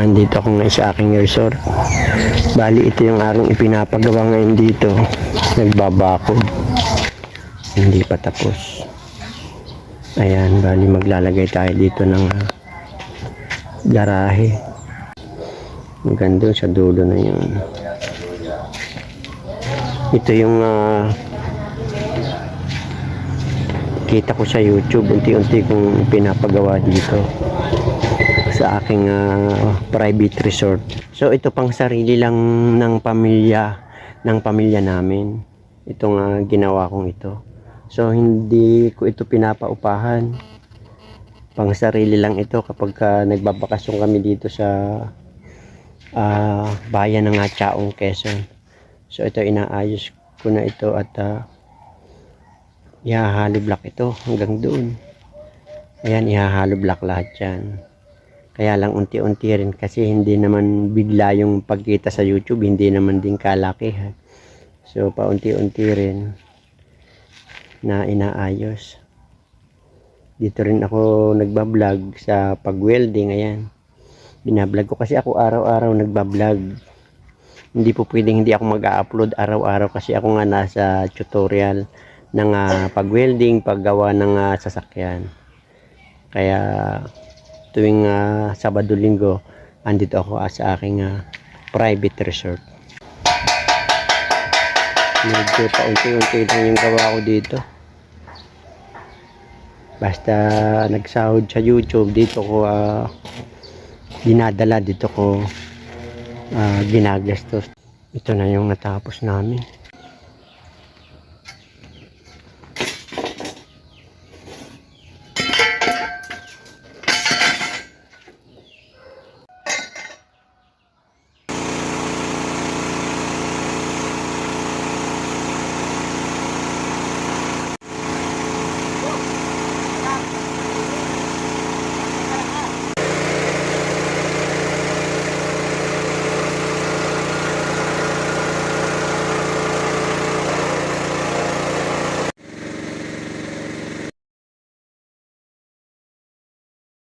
Andito ako ngayon sa aking resort. Bali, ito yung aking ipinapagawa ngayon dito. Nagbabakod. Hindi pa tapos. Ayan, bali maglalagay tayo dito ng ah, garahe. Doon sa dulo na yun. Ito yung ah, kita ko sa YouTube. Unti-unti kong pinapagawa dito sa aking ah, private resort. So ito pang sarili lang ng pamilya ng pamilya namin. Itong ah, ginawa kong ito. So hindi ko ito pinapaupahan. Pang sarili lang ito kapag ka nagbabakasyon kami dito sa ah, bayan ng Atsaong Quezon. So ito inaayos ko na ito at uh, ihahalo block ito hanggang doon. Ayan, ihahalo block lahat yan. Kaya lang unti-unti rin kasi hindi naman bigla yung pagkita sa YouTube, hindi naman din kalakihan. So paunti-unti rin na inaayos. Dito rin ako nagbablog sa pag-welding, ayan. Binablog ko kasi ako araw-araw nagbablog. Hindi po pwedeng hindi ako mag-upload araw-araw kasi ako nga nasa tutorial ng ah, pag-welding, paggawa ng ah, sasakyan. Kaya tuwing ah, Sabado Linggo, andito ako ah, sa aking ah, private resort. Medyo paunti-unti lang yung gawa ko dito. Basta nagsahod sa YouTube, dito ko ah, dinadala, dito ko ah, ginagastos. Ito na yung natapos namin.